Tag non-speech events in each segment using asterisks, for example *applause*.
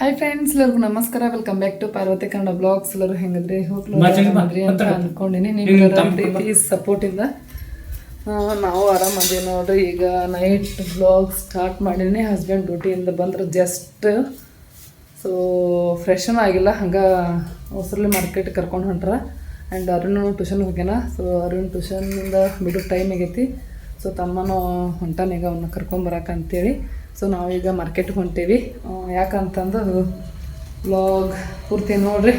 Hi friends ಎಲ್ಲರಿಗೂ ನಮಸ್ಕಾರ. Welcome back to Parvati Kannada vlogs ಎಲ್ಲರೂ ಹೆಂಗದ್ರಿ? ಹೋಗ್ಲಿ ಅಂತ ಅನ್ಕೊಂಡಿನಿ. ಪ್ರೀತಿ ಸಪೋರ್ಟಿಂದ ನಾವು ಆರಾಮದೀವಿ ನೋಡ್ರಿ. ಈಗ ನೈಟ್ ಬ್ಲಾಗ್ ಸ್ಟಾರ್ಟ್ ಮಾಡೀನಿ. ಹಸ್ಬೆಂಡ್ ಡ್ಯೂಟಿಯಿಂದ ಬಂದ್ರೆ ಜಸ್ಟ್ ಸೊ ಫ್ರೆಶನ್ ಆಗಿಲ್ಲ. ಹಂಗೆ ಹೊಸರ್ಲಿ ಮಾರ್ಕೆಟ್ ಕರ್ಕೊಂಡು ಹೊಂಟ್ರ. ಆ್ಯಂಡ್ ಅರುಣ್ ಟ್ಯೂಷನ್ ಹೋಗ್ಯಾನ. ಸೊ ಅರುಣ್ ಟ್ಯೂಷನ್ನಿಂದ ಬಿಡೋ ಟೈಮ್ ಆಗೈತಿ. ಸೊ ತಮ್ಮನೂ ಹೊಂಟಾನೀಗ ಅವನ್ನ ಕರ್ಕೊಂಬರಕ್ಕೆ ಅಂತೇಳಿ. ಸೊ ನಾವೀಗ ಮಾರ್ಕೆಟ್ಗೆ ಹೊಂಟೀವಿ. ಯಾಕಂತಂದು ಬ್ಲಾಗ್ ಪೂರ್ತಿ ನೋಡ್ರಿ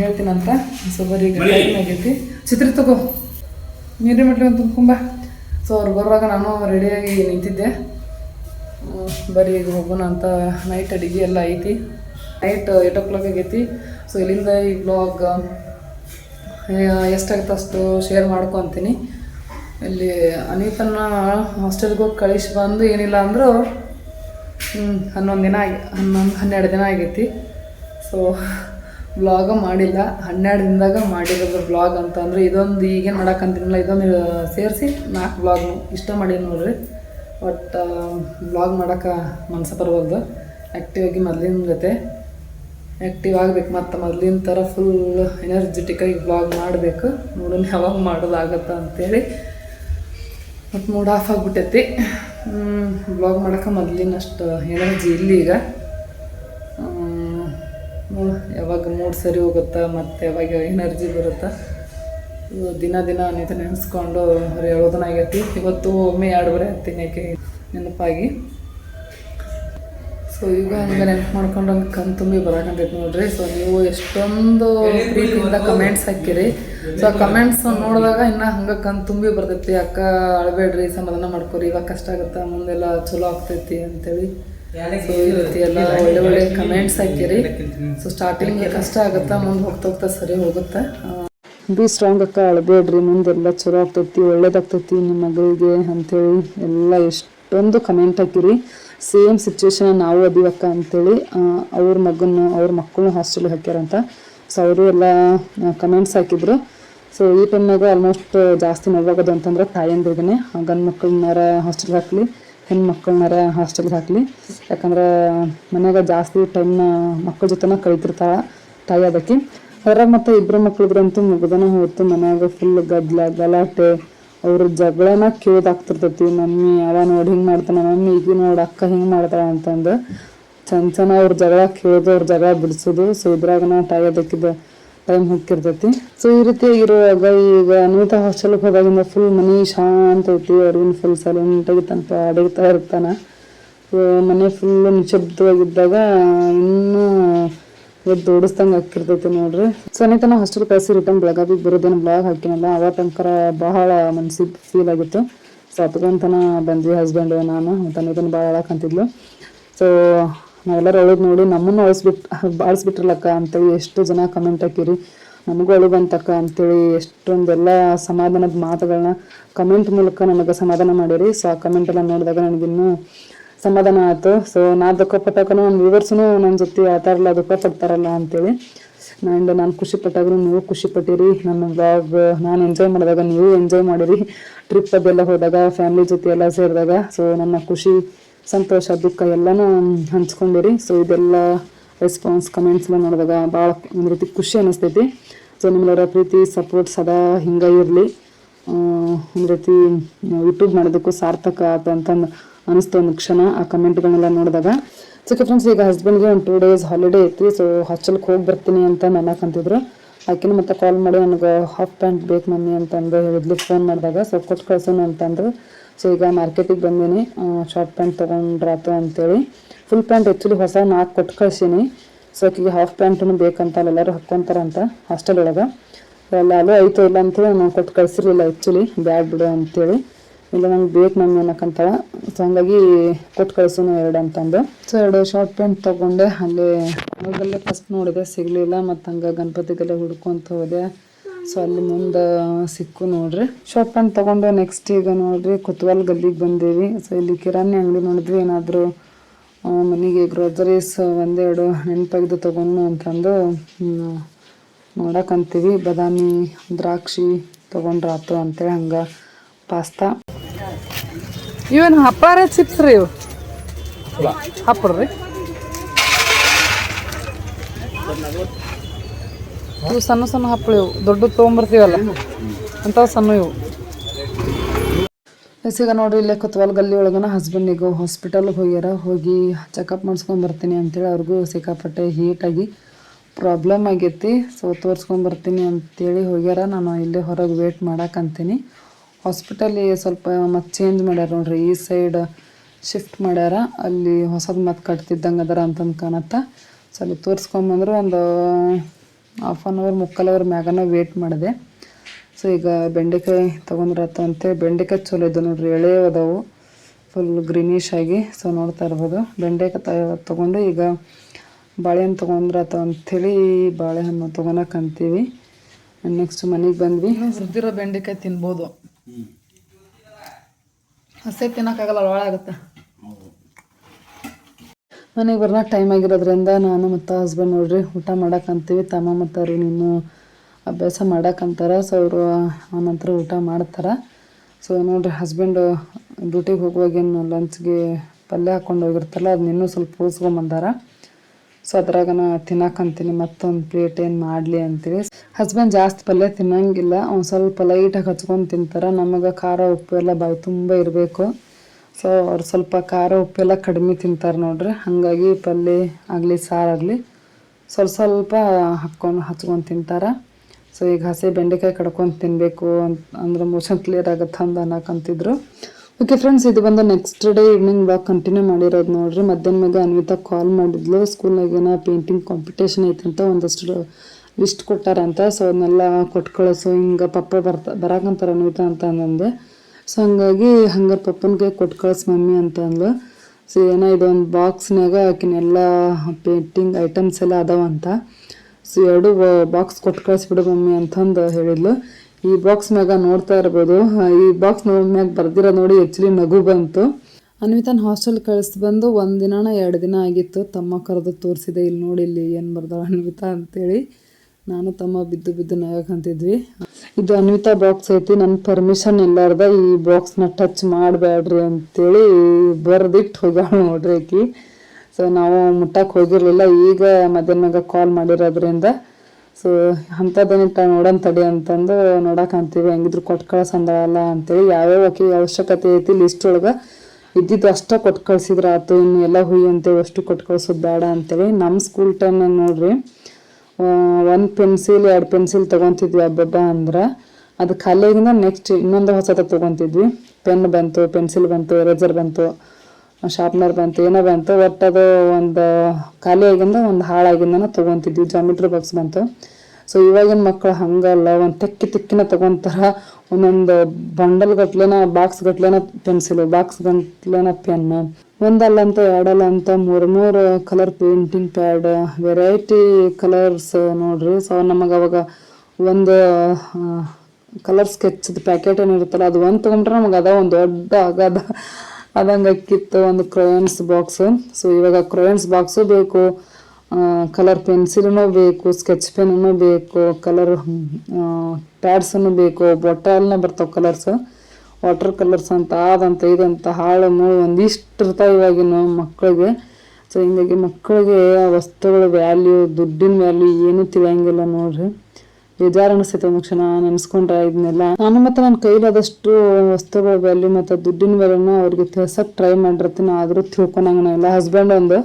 ಹೇಳ್ತೀನಂತ. ಸೊ ಬರೀ ಟೈಮ್ ಆಗೈತಿ ಚಿತ್ರ ತಗೋ. ನೀರಿ ಮೆಟ್ಲಿ ಒಂದು ತುಂಬ್ಕೊಂಬ ಸೊ ಅವ್ರು ಬರುವಾಗ ನಾನು ರೆಡಿಯಾಗಿ ನಿಂತಿದ್ದೆ. ಬರೀ ಈಗ ಹೋಗೋಣ ಅಂತ ನೈಟ್ ಅಡಿಗೆ ಎಲ್ಲ ಐತಿ. ನೈಟ್ ಏಟ್ ಓ ಕ್ಲಾಕ್ ಆಗೈತಿ. ಸೊ ಇಲ್ಲಿಂದ ಈ ಬ್ಲಾಗ್ ಎಷ್ಟಾಗುತ್ತೆ ಅಷ್ಟು ಶೇರ್ ಮಾಡ್ಕೊತೀನಿ ಇಲ್ಲಿ ಅನಿತನ ಹಾಸ್ಟೆಲ್ಗೆ ಹೋಗಿ ಕಳಿಸಿ ಬಂದು ಏನಿಲ್ಲ ಅಂದರೂ ಹನ್ನೊಂದು ದಿನ ಆಗಿ, ಹನ್ನೊಂದು, ಹನ್ನೆರಡು ದಿನ ಆಗೈತಿ. ಸೊ ಬ್ಲಾಗ ಮಾಡಿಲ್ಲ. ಹನ್ನೆರಡು ದಿನದಾಗ ಮಾಡಿರೋದು ಬ್ಲಾಗ್ ಅಂತ ಅಂದ್ರೆ ಇದೊಂದು ಈಗೇನು ಮಾಡೋಕ್ಕಂತೀನಿಲ್ಲ ಇದೊಂದು ಸೇರಿಸಿ ನಾಲ್ಕು ಬ್ಲಾಗ್ ಇಷ್ಟ ಮಾಡಿ ನೋಡ್ರಿ. ಬಟ್ ಬ್ಲಾಗ್ ಮಾಡೋಕೆ ಮನಸ್ಸು ಬರ್ಬೋದು ಆ್ಯಕ್ಟಿವ್ ಆಗಿ ಮೊದಲಿನ ಜೊತೆ. ಆ್ಯಕ್ಟಿವ್ ಆಗಬೇಕು. ಮತ್ತು ಮೊದಲಿನ ಥರ ಫುಲ್ ಎನರ್ಜೆಟಿಕ್ಕಾಗಿ ಬ್ಲಾಗ್ ಮಾಡಬೇಕು. ನೋಡೋಣ ಯಾವಾಗ ಮಾಡೋದಾಗತ್ತ ಅಂತೇಳಿ. ಮತ್ತು ಮೂಡ್ ಆಫ್ ಆಗಿಬಿಟ್ಟೈತಿ. ಬ್ಲಾಗ್ ಮಾಡೋಕೆ ಮೊದಲಿನಷ್ಟು ಎನರ್ಜಿ ಇಲ್ಲ ಈಗ. ಯಾವಾಗ ಮೂಡ್ ಸರಿ ಹೋಗುತ್ತಾ, ಮತ್ತು ಯಾವಾಗ ಎನರ್ಜಿ ಬರುತ್ತಾ. ದಿನ ದಿನ ಅನಿತ ನೆನೆಸ್ಕೊಂಡು ಅವ್ರು ಹೇಳೋದನ್ನಾಗೈತಿ. ಇವತ್ತು ಒಮ್ಮೆ ಎರಡು ಬರೀ ಹತ್ತೀನಿ ನೆನಪಾಗಿ. ಸೊ ಈಗ ಹಂಗೆ ನೆನಪು ಮಾಡ್ಕೊಂಡು ಹಂಗೆ ಕಣ್ ತುಂಬಿ ಬರಾಕಂತೈತಿ ನೋಡ್ರಿ. ಸೊ ನೀವು ಎಷ್ಟೊಂದು ಪ್ರೀತಿಯಿಂದ ಕಮೆಂಟ್ಸ್ ಹಾಕಿರಿ. ಸೊ ಆ ಕಮೆಂಟ್ಸ್ ನೋಡಿದಾಗ ಇನ್ನೂ ಹಂಗೆ ಕಣ್ ತುಂಬಿ ಬರ್ತೈತಿ. ಅಕ್ಕ ಅಳಬೇಡ್ರಿ ಸಮಾಧಾನ ಮಾಡ್ಕೊರಿ. ಇವಾಗ ಕಷ್ಟ ಆಗುತ್ತೆ? ಮುಂದೆಲ್ಲ ಚಲೋ ಆಗ್ತೈತಿ ಅಂತೇಳಿ. ಸೊ ಈ ರೀತಿ ಎಲ್ಲ ಒಳ್ಳೆ ಒಳ್ಳೆ ಕಮೆಂಟ್ಸ್ ಹಾಕಿರಿ. ಸೊ ಸ್ಟಾರ್ಟಿಂಗ್ ಕಷ್ಟ ಆಗುತ್ತಾ? ಮುಂದೆ ಹೋಗ್ತಾ ಹೋಗ್ತಾ ಸರಿ ಹೋಗುತ್ತೆ? ಬಿ ಸ್ಟ್ರಾಂಗ್ ಅಕ್ಕ ಅಳಬೇಡ್ರಿ. ಮುಂದೆಲ್ಲ ಚಲೋ ಆಗ್ತೈತಿ ಒಳ್ಳೇದಾಗ್ತೈತಿ ನಿಮ್ಮ ಮಗಳಿಗೆ ಅಂತೇಳಿ ಎಲ್ಲ ಎಷ್ಟೊಂದು ಕಮೆಂಟ್ ಹಾಕಿರಿ. ಸೇಮ್ ಸಿಚುವೇಶನ್ ನಾವು ಅದೀವಕ್ಕ ಅಂತೇಳಿ ಅವ್ರ ಮಗನ್ನು, ಅವ್ರ ಮಕ್ಕಳನ್ನ ಹಾಸ್ಟೆಲ್ಗೆ ಹಾಕ್ಯಾರಂತ ಸೊ ಅವರು ಎಲ್ಲ ಕಮೆಂಟ್ಸ್ ಹಾಕಿದ್ರು. ಸೊ ಈ ಟೈಮ್ನಾಗ ಆಲ್ಮೋಸ್ಟ್ ಜಾಸ್ತಿ ನೋವಾಗೋದು ಅಂತಂದ್ರೆ ತಾಯಂದ್ರಿಗೇ ಗಂಡು ಮಕ್ಕಳನ್ನಾರ ಹಾಸ್ಟೆಲ್ಗೆ ಹಾಕಲಿ ಹೆಣ್ಣು ಮಕ್ಕಳನ್ನಾರ ಹಾಸ್ಟೆಲ್ಗೆ ಹಾಕಲಿ. ಯಾಕಂದ್ರೆ ಮನೆಯಾಗ ಜಾಸ್ತಿ ಟೈಮ್ನ ಮಕ್ಕಳ ಜೊತೆನ ಕಳಿತಿರ್ತಾಳೆ ತಾಯಿ ಅದಕ್ಕೆ. ಅದ್ರಾಗ ಮತ್ತೆ ಇಬ್ಬರು ಮಕ್ಳಿದ್ರಂತೂ ಮುಗ್ದನ ಹೋಯ್ತು ಮನೆಯಾಗ ಫುಲ್ ಗದ್ದಲ ಗಲಾಟೆ ಅವ್ರ ಜಗಳನ ಕೇಳ್ದಾಗ್ತಿರ್ತೈತಿ ಮಮ್ಮಿ, ಅವ ನೋಡಿ ಹಿಂಗೆ ಮಾಡ್ತಾನೆ, ಮಮ್ಮಿ, ಈಗ ನೋಡಿ ಅಕ್ಕ ಹಿಂಗೆ ಮಾಡ್ತಾಳ ಅಂತಂದು ಚಂದ ಚಂದ ಅವ್ರ ಜಗಳ ಕೇಳೋದು ಅವ್ರ ಜಗಳ ಬಿಡಿಸೋದು. ಸೊ ಇದ್ರಾಗನ ತಾಯೋದಕ್ಕಿದ ಟೈಮ್ ಹೋಗ್ತಿರ್ತೈತಿ. ಸೊ ಈ ರೀತಿ ಇರುವಾಗ ಈಗ ಅನಿತಾ ಹಾಸ್ಟೆಲ್ಗೆ ಹೋದಾಗಿಂದ ಫುಲ್ ಮನೆ ಶಾಂತ ಐತಿ ಅವ್ರಿಗಿನ ಫುಲ್ ಸೈಲೆಂಟಾಗಿ ತನಕ ಅಡಗ್ತಾ ಇರ್ತಾನ. ಮನೆ ಫುಲ್ ನಿಶಬ್ದವಾಗಿದ್ದಾಗ ಇನ್ನೂ ಇವತ್ತು ಓಡಿಸ್ದಂಗೆ ಆಗ್ತಿರ್ತೈತಿ ನೋಡ್ರಿ. ಸನಿತನ ಹಾಸ್ಟೆಲ್ ಕಳಿಸಿ ರಿಟರ್ನ್ ಬೆಳಗಾವಿಗೆ ಬರೋದೇನು ಬ್ಲಾಗ್ ಹಾಕಿನಲ್ಲ ಅವತ್ತಂಕರ ಬಹಳ ಮನ್ಸಿಗೆ ಫೀಲ್ ಆಗಿತ್ತು. ಸೊ ಅದಕ್ಕಂತನ ಬಂದ್ವಿ ಹಸ್ಬೆಂಡು ನಾನು ತನ್ನ ಇದನ್ನು ಭಾಳ ಅಳಕಂತಿದ್ಲು ಸೊ ನಾವೆಲ್ಲರೂ ಅಳೋದು ನೋಡಿ, ನಮ್ಮನ್ನು ಅಳಿಸ್ಬಿಟ್ಟು ಬಾಳಿಸ್ಬಿಟ್ರಲ್ಲಕ್ಕ ಅಂತೇಳಿ ಎಷ್ಟು ಜನ ಕಮೆಂಟ್ ಹಾಕಿರಿ. ನಮಗೂ ಅಳು ಬಂತಕ್ಕ ಅಂತೇಳಿ ಎಷ್ಟೊಂದೆಲ್ಲ ಸಮಾಧಾನದ ಮಾತುಗಳನ್ನ ಕಮೆಂಟ್ ಮೂಲಕ ನನಗೆ ಸಮಾಧಾನ ಮಾಡಿರಿ. ಸೊ ಆ ಕಮೆಂಟ್ ಎಲ್ಲ ನೋಡಿದಾಗ ನನಗಿನ್ನೂ ಸಮಾಧಾನ ಆಯ್ತು. ಸೊ ನಾ ದುಃಖ ಪಟ್ಟಾಕನು ನನ್ನ ವ್ಯೂವರ್ಸ್ನು ನನ್ನ ಜೊತೆ ಆತಾರಲ್ಲ ದುಃಖ ಪಡ್ತಾರಲ್ಲ ಅಂತೇಳಿ. ನಾನಿಂದ ನಾನು ಖುಷಿ ಪಟ್ಟಾಗ್ರು ನೀವು ಖುಷಿ ಪಟ್ಟಿರಿ. ನನ್ನ ಬ್ಯಾಗ್ ನಾನು ಎಂಜಾಯ್ ಮಾಡಿದಾಗ ನೀವು ಎಂಜಾಯ್ ಮಾಡಿರಿ. ಟ್ರಿಪ್ ಅದೆಲ್ಲ ಹೋದಾಗ ಫ್ಯಾಮಿಲಿ ಜೊತೆ ಎಲ್ಲ ಸೇರಿದಾಗ ಸೊ ನನ್ನ ಖುಷಿ, ಸಂತೋಷ, ದುಃಖ ಎಲ್ಲನೂ ಹಂಚ್ಕೊಂಡಿರಿ. ಸೊ ಇದೆಲ್ಲ ರೆಸ್ಪಾನ್ಸ್ ಕಮೆಂಟ್ಸ್ ಎಲ್ಲ ನೋಡಿದಾಗ ಭಾಳ ಒಂದು ರೀತಿ ಖುಷಿ ಅನ್ನಿಸ್ತೈತಿ ಸೊ ನಿಮ್ಮೆಲ್ಲರ ಪ್ರೀತಿ ಸಪೋರ್ಟ್ ಸದಾ ಹಿಂಗೆ ಇರಲಿ. ಒಂದು ರೀತಿ ಯೂಟ್ಯೂಬ್ ಮಾಡೋದಕ್ಕೂ ಸಾರ್ಥಕ ಆಯ್ತು ಅಂತಂದು ಅನಿಸ್ತು ಒಂದು ಕ್ಷಣ ಆ ಕಮೆಂಟ್ಗಳನ್ನೆಲ್ಲ ನೋಡಿದಾಗ. ಸೊ ಫ್ರೆಂಡ್ಸ್ ಈಗ ಹಸ್ಬೆಂಡ್ಗೆ ಒಂದು ಟೂ ಡೇಸ್ ಹಾಲಿಡೇ ಐತಿ ಸೊ ಹಾಸ್ಟೆಲ್ಗೆ ಹೋಗಿ ಬರ್ತೀನಿ ಅಂತ ಅನ್ನಕಂತಿದ್ರು ಆಕಿನ ಮತ್ತೆ ಕಾಲ್ ಮಾಡಿ ನನಗೆ ಹಾಫ್ ಪ್ಯಾಂಟ್ ಬೇಕು ಮಮ್ಮಿ ಅಂತಂದು ಹೇಳಿದ್ಲು ಫೋನ್ ಮಾಡಿದಾಗ. ಸೊ ಕೊಟ್ಟು ಕಳ್ಸೋಣ ಅಂತಂದು ಸೊ ಈಗ ಮಾರ್ಕೆಟಿಗೆ ಬಂದೀನಿ ಶಾರ್ಟ್ ಪ್ಯಾಂಟ್ ತೊಗೊಂಡ್ರಾತು ಅಂತೇಳಿ. ಫುಲ್ ಪ್ಯಾಂಟ್ ಆ್ಯಕ್ಚುಲಿ ಹೊಸ ನಾಲ್ಕು ಕೊಟ್ಟು ಕಳ್ಸೀನಿ. ಸೊ ಆಕಿಗೆ ಹಾಫ್ ಪ್ಯಾಂಟೂ ಬೇಕಂತ ಅಲ್ಲೆಲ್ಲರೂ ಹಾಕ್ಕೊಂತಾರಂತ ಹಾಸ್ಟೆಲ್ ಒಳಗೆ. ಎಲ್ಲ ಅಲ್ಲೂ ಐತೋ ಇಲ್ಲ ಅಂತೇಳಿ ನಾನು ಕೊಟ್ಟು ಕಳಿಸಿರ್ಲಿಲ್ಲ ಆ್ಯಕ್ಚುಲಿ ಬ್ಯಾಡ್ ಬಿಡು ಅಂತೇಳಿ. ಇಲ್ಲ, ನಂಗೆ ಬೇಕು ನಂಗೆ ಅನ್ನಕ್ಕಂತಾಳ ಸೊ ಹಂಗಾಗಿ ಕೊಟ್ಟು ಕಳ್ಸೋನು ಎರಡು ಅಂತಂದು. ಸೊ ಎರಡು ಶಾರ್ಟ್ ಪ್ಯಾಂಟ್ ತೊಗೊಂಡೆ. ಅಲ್ಲೇ ಅವಾಗಲ್ಲೇ ಫಸ್ಟ್ ನೋಡಿದೆ, ಸಿಗಲಿಲ್ಲ. ಮತ್ತು ಹಂಗೆ ಗಣಪತಿಗೆಲ್ಲ ಹುಡ್ಕೊಂತ ಹೋದೆ. ಸೊ ಅಲ್ಲಿ ಮುಂದೆ ಸಿಕ್ಕು ನೋಡ್ರಿ. ಶಾರ್ಟ್ ಪ್ಯಾಂಟ್ ತೊಗೊಂಡು ನೆಕ್ಸ್ಟ್ ಈಗ ನೋಡ್ರಿ, ಕುತ್ವಾಲ್ ಗಲ್ಲಿಗೆ ಬಂದೇವಿ. ಸೊ ಇಲ್ಲಿ ಕಿರಾಣಿ ಅಂಗಡಿ ನೋಡಿದ್ವಿ. ಏನಾದರೂ ಮನೆಗೆ ಗ್ರೋಸರೀಸ್ ಒಂದೆರಡು ನೆನಪಾಗಿದ್ದು ತೊಗೊಂಡು ಅಂತಂದು ನೋಡಕ್ಕಂತೀವಿ ಬದಾಮಿ, ದ್ರಾಕ್ಷಿ ತೊಗೊಂಡ್ರಾತು ಅಂತೇಳಿ ಹಂಗೆ ಪಾಸ್ತಾ. ಇವನ್ ಹಪ್ಪಾರೆ ಚಿಪ್ಸ್ ರೀ ಇವು? ಹಪ್ಪಡ್ರಿ ರೀ. ಇವು ಸಣ್ಣ ಸಣ್ಣ ಹಪ್ಪಳು ಇವು. ದೊಡ್ಡ ತೊಗೊಂಬರ್ತೀವಲ್ಲ? ಅಂಥವು ಸಣ್ಣ ಇವು. ಈಗ ನೋಡ್ರಿ ಇಲ್ಲೇ ಕುತ್ವಲ್ ಗಲ್ಲಿ ಒಳಗನ ಹಸ್ಬೆಂಡಿಗೂ ಹಾಸ್ಪಿಟಲ್ಗೆ ಹೋಗ್ಯಾರ. ಹೋಗಿ ಚೆಕಪ್ ಮಾಡಿಸ್ಕೊಂಡ್ ಬರ್ತೀನಿ ಅಂತೇಳಿ ಅವ್ರಿಗೂ ಸಿಕ್ಕಾಪಟ್ಟೆ ಹೀಟಾಗಿ ಪ್ರಾಬ್ಲಮ್ ಆಗೈತಿ. ಸೊ ತೋರಿಸ್ಕೊಂಡ್ ಬರ್ತೀನಿ ಅಂತೇಳಿ ಹೋಗ್ಯಾರ. ನಾನು ಇಲ್ಲೇ ಹೊರಗೆ ವೇಟ್ ಮಾಡಕ್ಕಂತೀನಿ ಹಾಸ್ಪಿಟಲ್ ಸ್ವಲ್ಪ ಮತ್ತೆ ಚೇಂಜ್ ಮಾಡ್ಯಾರ ನೋಡ್ರಿ. ಈ ಸೈಡ್ ಶಿಫ್ಟ್ ಮಾಡ್ಯಾರ. ಅಲ್ಲಿ ಹೊಸದು ಮತ್ತೆ ಕಟ್ತಿದ್ದಂಗೆ ಅದರ ಅಂತಂದು ಕಾಣತ್ತ. ಸೊ ತೋರಿಸ್ಕೊಂಬಂದ್ರು ಒಂದು ಹಾಫ್ ಆನ್ ಅವರ್ ಮುಕ್ಕಾಲು ಅವರ್ ಮ್ಯಾಗನ ವೇಟ್ ಮಾಡಿದೆ. ಸೊ ಈಗ ಬೆಂಡೆಕಾಯಿ ತೊಗೊಂಡ್ರತ್ತ ಅಂತೇಳಿ. ಬೆಂಡೆಕಾಯಿ ಚಲೋ ಇದ್ದು ನೋಡ್ರಿ. ಎಳೆ ಅದಾವು. ಫುಲ್ ಗ್ರೀನಿಶ್ ಆಗಿ. ಸೊ ನೋಡ್ತಾ ಇರ್ಬೋದು. ಬೆಂಡೆಕಾಯಿ ತೊಗೊಂಡು ಈಗ ಬಾಳೆಹಣ್ಣು ತೊಗೊಂಡ್ರತ್ತ ಅಂಥೇಳಿ ಬಾಳೆಹಣ್ಣು ತೊಗೊಳಕ್ಕಂತೀವಿ ನೆಕ್ಸ್ಟ್ ಮನೆಗೆ ಬಂದ್ವಿ. ಸುದ್ದಿರೋ ಬೆಂಡೆಕಾಯಿ ತಿನ್ಬೋದು. ಹಸೆ ತಿನ್ನೋಕ್ಕಾಗಲ್ಲ ಒಳಾಗುತ್ತೆ ಮನೆಗೆ ಬರೋಕ್ಕೆ ಟೈಮ್ ಆಗಿರೋದ್ರಿಂದ ನಾನು ಮತ್ತು ಹಸ್ಬೆಂಡ್ ನೋಡ್ರಿ ಊಟ ಮಾಡೋಕ್ಕಂತೀವಿ ತಮ್ಮ ಮತ್ತು ಅವರು ನೀನು ಅಭ್ಯಾಸ ಮಾಡೋಕ್ಕಂತಾರೆ ಸೊ ಅವರು ಆನಂತರ ಊಟ ಮಾಡ್ತಾರೆ. ಸೊ ನೋಡ್ರಿ ಹಸ್ಬೆಂಡು ಡ್ಯೂಟಿಗೆ ಹೋಗುವಾಗೇನು ಲಂಚ್ಗೆ ಪಲ್ಯ ಹಾಕ್ಕೊಂಡು ಹೋಗಿರ್ತಾರಲ್ಲ ಅದನ್ನ ಇನ್ನೂ ಸ್ವಲ್ಪ ಉಳಿಸ್ಕೊಂಬಂದಾರ. ಸೊ ಅದ್ರಾಗ ನಾ ತಿನ್ನಕ್ಕಂತೀನಿ ಮತ್ತೊಂದು ಪ್ಲೇಟ್ ಏನು ಮಾಡಲಿ ಅಂತೀವಿ. ಹಸ್ಬೆಂಡ್ ಜಾಸ್ತಿ ಪಲ್ಯ ತಿನ್ನಂಗಿಲ್ಲ ಅವ್ನು ಸ್ವಲ್ಪ ಲೈಟಾಗಿ ಹಚ್ಕೊಂಡು ತಿಂತಾರೆ, ನಮಗೆ ಖಾರ, ಉಪ್ಪು ಎಲ್ಲ ಬಾಯಿ ತುಂಬ ಇರಬೇಕು. ಸೊ ಅವ್ರು ಸ್ವಲ್ಪ ಖಾರ ಉಪ್ಪೆಲ್ಲ ಕಡಿಮೆ ತಿಂತಾರೆ ನೋಡ್ರಿ, ಹಾಗಾಗಿ ಪಲ್ಯ ಆಗಲಿ ಸಾರಾಗಲಿ ಸ್ವಲ್ಪ ಸ್ವಲ್ಪ ಹಾಕ್ಕೊಂಡು ಹಚ್ಕೊಂಡು ತಿಂತಾರೆ. ಸೊ ಈಗ ಹಸಿ ಬೆಂಡೆಕಾಯಿ ಕಡ್ಕೊಂಡು ತಿನ್ನಬೇಕು ಅಂತ, ಅಂದ್ರೆ ಮೋಷನ್ ಕ್ಲಿಯರ್ ಆಗುತ್ತೆ ಅಂದು ಅನ್ನಕಂತಿದ್ರು. ಓಕೆ ಫ್ರೆಂಡ್ಸ್ ಇದು ಬಂದು next day evening vlog continue ಮಾಡಿರೋದು ನೋಡ್ರಿ. ಮಧ್ಯಾಹ್ನ ಮ್ಯಾಗ ಅನ್ವಿತಾ ಕಾಲ್ ಮಾಡಿದ್ಲು. ಸ್ಕೂಲ್ನಾಗ ಏನೋ ಪೇಂಟಿಂಗ್ ಕಾಂಪಿಟೇಷನ್ ಐತೆ ಅಂತ ಒಂದಷ್ಟು ಲಿಸ್ಟ್ ಕೊಟ್ಟಾರಂತ ಸೊ ಅದನ್ನೆಲ್ಲ ಕೊಟ್ಟು ಕಳಿಸು ಹಿಂಗೆ ಪಪ್ಪ ಬರ್ತಾ, ಬರಾಕಂತಾರೆ ಅನ್ವಿತಾ ಅಂತ ಅಂದಂದೆ ಸೊ ಹಂಗಾಗಿ ಹಂಗಾರೆ ಪಪ್ಪನಿಗೆ ಕೊಟ್ಟು ಕಳ್ಸಿ ಮಮ್ಮಿ ಅಂತ ಅಂದ್ಲು. ಸೊ ಏನೋ ಇದೊಂದು ಬಾಕ್ಸ್ನಾಗ ಆಕಿನೆಲ್ಲ ಪೇಂಟಿಂಗ್ ಐಟಮ್ಸ್ ಎಲ್ಲ ಅದಾವಂತ ಸೊ ಎರಡು ಬಾಕ್ಸ್ ಕೊಟ್ಟು ಕಳಿಸ್ಬಿಡು ಮಮ್ಮಿ ಅಂತಂದು ಹೇಳಿದ್ಲು. ಈ ಬಾಕ್ಸ್ ಮ್ಯಾಗ ನೋಡ್ತಾ ಇರ್ಬೋದು. ಈ ಬಾಕ್ಸ್ ಮ್ಯಾಗ ಬರ್ದಿರೋ ನೋಡಿ ಆ್ಯಕ್ಚುಲಿ ನಗು ಬಂತು. ಅನ್ವಿತಾನ ಹಾಸ್ಟೆಲ್ ಕಳಿಸಿ ಬಂದು ಒಂದು ದಿನನ ಎರಡು ದಿನ ಆಗಿತ್ತು. ತಮ್ಮ ಕರೆದು ತೋರಿಸಿದೆ. ಇಲ್ಲಿ ನೋಡಿ, ಇಲ್ಲಿ ಏನು ಬರ್ದಾಳ ಅನ್ವಿತಾ ಅಂತೇಳಿ ನಾನು ತಮ್ಮ ಬಿದ್ದು ಬಿದ್ದು ನಗಕಂತಿದ್ವಿ. ಇದು ಅನ್ವಿತಾ ಬಾಕ್ಸ್ ಐತಿ. ನನ್ನ ಪರ್ಮಿಷನ್ ಇಲ್ಲಾರ್ದ ಈ ಬಾಕ್ಸ್ನ ಟಚ್ ಮಾಡಬೇಡ್ರಿ ಅಂತೇಳಿ ಬರ್ದಿಟ್ಟು ಹೋಗ್ಯಾಳ ನೋಡ್ರಿ ಆಕಿ. ಸೊ ನಾವು ಮುಟ್ಟಕ್ಕೆ ಹೋಗಿರಲಿಲ್ಲ. ಈಗ ಮಧ್ಯಾಹ್ನ ಕಾಲ್ ಮಾಡಿರೋದ್ರಿಂದ ಸೊ ಅಂಥದ್ದೇನಿಟ್ಟ ನೋಡೋಣ ತಡಿ ಅಂತಂದು ನೋಡಕ್ಕೆ ಅಂತೀವಿ, ಹೆಂಗಿದ್ರು ಕೊಟ್ಟು ಕಳ್ಸಂದಳಲ್ಲ ಅಂತೇಳಿ ಯಾವ್ಯಾವ ಆಕಿ ಅವಶ್ಯಕತೆ ಐತಿ ಲಿಸ್ಟ್ ಒಳಗೆ ಇದ್ದಿದ್ದು ಅಷ್ಟೇ ಕೊಟ್ಟು ಕಳ್ಸಿದ್ರೆ ಆಯ್ತು ಇನ್ನು ಎಲ್ಲ ಹುಯಿ ಅಂತೇಳಿ ಅಷ್ಟು ಕೊಟ್ಟು ಕಳ್ಸೋದು ಬೇಡ ಅಂತೇಳಿ ನಮ್ಮ ಸ್ಕೂಲ್ ಟೈಮ್ನಾಗ ನೋಡ್ರಿ ಒಂದು ಪೆನ್ಸಿಲ್ ಎರಡು ಪೆನ್ಸಿಲ್ ತೊಗೊತಿದ್ವಿ ಹಬ್ಬಬ್ಬ ಅಂದ್ರೆ ಅದು ಖಾಲಿಯಾಗಿಂದ ನೆಕ್ಸ್ಟ್ ಇನ್ನೊಂದು ಹೊಸದ ತೊಗೊತಿದ್ವಿ. ಪೆನ್ ಬಂತು ಪೆನ್ಸಿಲ್ ಬಂತು ಎರೇಜರ್ ಬಂತು. ಶಾರ್ಪ್ನರ್ ಬಂತು, ಏನೋ ಬಂತು ಒಟ್ಟು ಅದು ಒಂದು ಖಾಲಿ ಆಗಿಂದ ಒಂದು ಹಾಳಾಗಿಂದನ ತೊಗೊತಿದ್ವಿ ಜಾಮಿಟ್ರಿ ಬಾಕ್ಸ್ ಬಂತು. ಸೊ ಇವಾಗಿನ ಮಕ್ಕಳು ಹಂಗಲ್ಲ, ಒಂದು ತೆಕ್ಕಿ ತೆಕ್ಕಿನ ತೊಗೊಂತಾರ, ಒಂದೊಂದು ಬಂಡಲ್ ಗಟ್ಲೆನ ಬಾಕ್ಸ್ ಗಟ್ಲೆನ ಪೆನ್ಸಿಲ್ ಬಾಕ್ಸ್ ಗಟ್ಲೆನ ಪೆನ್ ಒಂದಲ್ಲ ಅಂತ ಎರಡಲ್ಲ ಅಂತ ಮೂರು ಮೂರು colour painting pad variety colours ನೋಡ್ರಿ. ಸೊ ನಮಗೆ ಅವಾಗ ಒಂದು ಕಲರ್ ಸ್ಕೆಚ್ದು ಪ್ಯಾಕೆಟ್ ಏನಿರುತ್ತಲ್ಲ ಅದು ಒಂದು ತೊಗೊಂಡ್ರೆ ನಮಗೆ ಅದ ಒಂದು ದೊಡ್ಡ ಆಗದ ಅದಂಗೆ ಅಕ್ಕಿತ್ತು ಒಂದು ಕ್ರಯನ್ಸ್ ಬಾಕ್ಸು ಸೊ ಇವಾಗ ಕ್ರಯನ್ಸ್ ಬಾಕ್ಸು ಬೇಕು ಕಲರ್ ಪೆನ್ಸಿಲೂ ಬೇಕು ಸ್ಕೆಚ್ ಪೆನ್ನು ಬೇಕು ಕಲರ್ ಪ್ಯಾಡ್ಸನ್ನು ಬೇಕು ಬೊಟ್ಟಲ್ನೇ ಬರ್ತಾವೆ ಕಲರ್ಸ್ ವಾಟರ್ ಕಲರ್ಸ್ ಅಂತ, ಅದಂತ, ಇದಂತ, ಹಾಳು, ಮೂಳು, ಒಂದಿಷ್ಟು ಇರ್ತಾವೆ ಇವಾಗಿನ ಮಕ್ಕಳಿಗೆ ಸೊ ಹಿಂಗಾಗಿ ಮಕ್ಕಳಿಗೆ ವಸ್ತುಗಳ ವ್ಯಾಲ್ಯೂ ದುಡ್ಡಿನ ವ್ಯಾಲ್ಯೂ ಏನೂ ತಿಳಿಯಂಗಿಲ್ಲ ನೋಡ್ರಿ. ಬೇಜಾರು ಅನಿಸ್ತೈತೆ ಒಂದು ಕ್ಷಣ ನೆನೆಸ್ಕೊಂಡ್ರೆ ಇದನ್ನೆಲ್ಲ. ನಾನು ಮತ್ತು ನನ್ನ ಕೈಲಾದಷ್ಟು ವಸ್ತುಗಳ ವ್ಯಾಲ್ಯೂ ಮತ್ತು ದುಡ್ಡಿನ ವ್ಯಾಲ್ಯೂನ ಅವ್ರಿಗೆ ತಿಳ್ಸಕ್ಕೆ ಟ್ರೈ ಮಾಡಿರ್ತೀನಿ. ಆದರೂ ತಿಳ್ಕೊಳಂಗನ ಇಲ್ಲ. ಹಸ್ಬೆಂಡ್ ಒಂದು,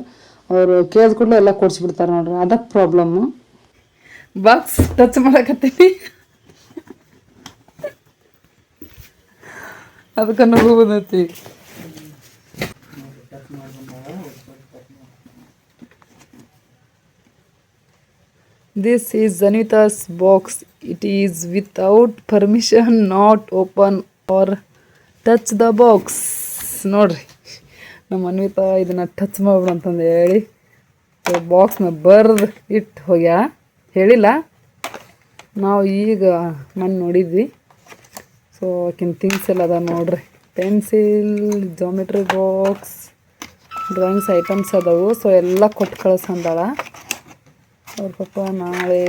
ಅವರು ಕೇಳಿದ ಕೂಡಲೇ ಎಲ್ಲ ಕೊಡ್ಸಿಬಿಡ್ತಾರೆ ನೋಡ್ರಿ. ಅದಕ್ಕೆ ಪ್ರಾಬ್ಲಮ್ಮು ಬಾಕ್ಸ್ ಟಚ್ ಮಾಡಕತ್ತೀನಿ. ಅದಕ್ಕೆ ನೋವು ಬಂದೈತಿ. This is Anita's box. It is without permission, not open or touch the box ನೋಡ್ರಿ. ನಮ್ಮ ಅನ್ವಿತಾ ಇದನ್ನು ಟಚ್ ಮಾಡ್ಬಿಡು ಅಂತಂದು ಹೇಳಿ. ಬಾಕ್ಸ್ನ ಬರ್ದು ಇಟ್ಟು ಹೋಗ್ಯಾ? ಹೇಳಿಲ್ಲ? ನಾವು ಈಗ ಮಣ್ಣು ನೋಡಿದ್ವಿ. ಸೊ ಆಕಿನ ಥಿಂಗ್ಸ್ ಎಲ್ಲ ಅದ ನೋಡ್ರಿ. Pencil geometry box drawings items ಅದಾವು. ಸೊ ಎಲ್ಲ ಕೊಟ್ಟು ಕಳ್ಸಂದಾಳ ಅವ್ರ ಪಪ್ಪ ನಾಳೆ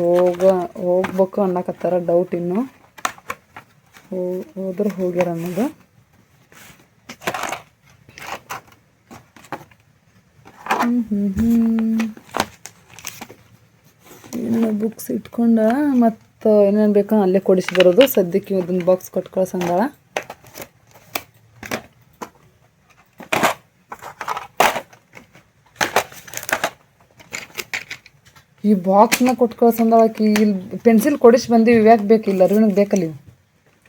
ಹೋಗ, ಹೋಗ್ಬೇಕು ಅನ್ನಕತ್ತಾರ ಡೌಟ್ ಇನ್ನು. ಹೋದ್ರೆ ಹೋಗ್ಯಾರ ಅನ್ನೋದು. ಹ್ಮ್ ಬುಕ್ಸ್ ಇಟ್ಕೊಂಡ ಮತ್ತು ಏನೇನು ಬೇಕೋ ಅಲ್ಲೇ ಕೊಡಿಸಿ ಬರೋದು. ಸದ್ಯಕ್ಕೆ ಇದೊಂದು ಬಾಕ್ಸ್ ಕೊಟ್ಟು ಕಳ್ಸಂದಾಳ ಈ ಬಾಕ್ಸ್ನ ಕೊಟ್ಟು ಕಳ್ಸಂದಾಳ ಆಕಿ ಇಲ್ಲಿ ಪೆನ್ಸಿಲ್ ಕೊಡಿಸಿ ಬಂದೀವಿ ಯಾಕೆ ಬೇಕಿಲ್ಲ ಅರಿವಿನಗೆ ಬೇಕಲ್ಲ ಇವು?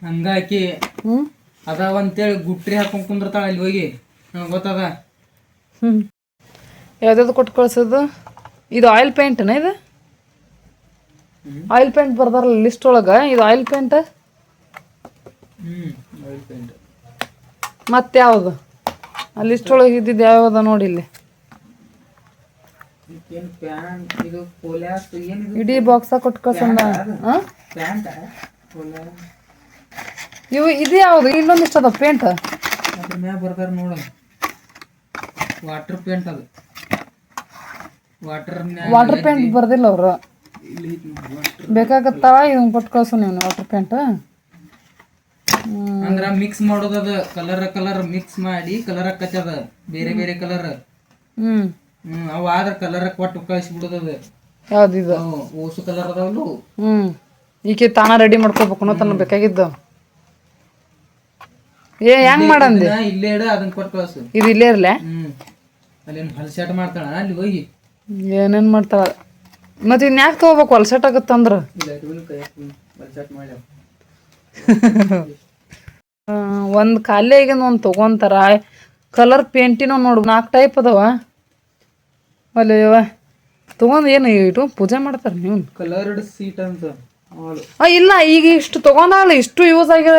ಹಂಗಾಕಿ ಹ್ಞೂ ಅದಾವ ಅಂತೇಳಿ ಗುಟ್ರಿ ಹಾಕೊಂಡ್ ಕುಂದಿರ್ತಾಳ ಅಲ್ಲಿ ಹೋಗಿ. ಗೊತ್ತದ? ಹ್ಞೂ ಯಾವ್ದಾದ್ರು ಕೊಟ್ಟು ಕಳ್ಸೋದು ಇದು ಆಯಿಲ್ ಪೇಂಟ್ನ ಇದು? ಆಯಿಲ್ ಪೇಂಟ್ ಬರ್ದಾರಲ್ಲ ಲಿಸ್ಟ್ ಒಳಗೆ ಇದು ಆಯಿಲ್ ಪೇಂಟ್ ಹ್ಮ್. ಮತ್ತೆ ಯಾವುದು ಆ ಲಿಸ್ಟ್ ಒಳಗೆ ಇದ್ದಿದ್ದು ಯಾವ್ದು ನೋಡಿ ಇಲ್ಲಿ. ಏನ್ ಇದು ಕೋಲ್ಯಾಸ್ ಏನು ಇಡೀ ಬಾಕ್ಸ ಹಾಂ ಪ್ಯಾಂಟ ಕೋಲ್ಯಾ ಇವು ಇದು ಯಾವುದು? ಇಲ್ಲೊಂದಿಷ್ಟು ಅದ ಪೇಂಟ್ ಅದ್ರ ಮ್ಯಾಗ ಬರ್ತಾರ ನೋಡ. ವಾಟರ್ ಪೇಂಟ್ ಅದು. ವಾಟರ್ ವಾಟರ್ ಪೇಂಟ್ ಬರ್ದಿಲ್ಲ ಅವರು. ಬೇಕಾಗತ್ತಾವ ಇದನ್ನ ಕೊಟ್ಟು ಕಳ್ಸು ನೀವು ವಾಟರ್ ಪೇಂಟ್ ಅಂದ್ರ ಮಿಕ್ಸ್ ಮಾಡೋದದ ಕಲರ್ ಕಲರ್ ಮಿಕ್ಸ್ ಮಾಡಿ ಕಲರ್ ಹಾಕತ್ತದ ಬೇರೆ ಬೇರೆ ಕಲರ್ ಹ್ಞೂ ಹ್ಮ್ ಅವ ಆದ್ರ ಕಲರ್ ಕೊಟ್ಟು ಕಳಿಸಿ ಬಿಡೋದದ ಯಾವ್ದು ಇದು? ಓಸು ಕಲರ್ ಅದಾವಲ್ಲ. ಹ್ಮ್. ಈಕೆ ತಾನ ರೆಡಿ ಮಾಡ್ಕೋಬೇಕು ಅನ್ನೋ ತನ್ನ ಬೇಕಾಗಿದ್ದು. ಏ ಹೆಂಗ್ ಮಾಡಂದಿ? ಇಲ್ಲೇ ಇಡ ಅದನ್ನ ಕೊಟ್ಟು ಕಳ್ಸು. ಇದು ಇಲ್ಲೇ ಇರ್ಲೆ? ಹ್ಮ್. ಅಲ್ಲೇನು ಹಲ್ಸೆಟ್ ಮಾಡ್ತಾಳ? ಅಲ್ಲಿ ಹೋಗಿ. ಏನೇನ್ ಮಾಡ್ತಾಳ? ಮತ್ತೆ ಇನ್ ಯಾಕೆ ತಗೋಬೇಕು? ಹೊಲ್ಸೆಟ್ ಆಗತ್ತಂದ್ರ ಇಲ್ಲ ಇಟ್ಕೊಂಡು ಕೈ ಹೊಲಸಾಟ ಮಾಡ್ಯಾವ *laughs* ಒಂದು ಖಾಲಿ ಆಗಿಂದ ಒಂದು ತಗೊಂತಾರ. ಕಲರ್ ಪೇಂಟಿನ ನೋಡು ನಾಲ್ಕು ಟೈಪ್ ಅದಾವ. ಅಲ್ಲೇ ಯವ್ವ. ತೊಗೊಂಡು ಏನು ಇಟ್ಟು ಪೂಜೆ ಮಾಡ್ತಾರೆ ನೀವು? ಕಲರ್ಡ್ ಸೀಟ್ ಅಂತ ಆ, ಇಲ್ಲ ಈಗ ಇಷ್ಟು ತೊಗೊಂಡಾಗಲ್ಲ ಇಷ್ಟು ಯೂಸ್ ಆಗ್ಯ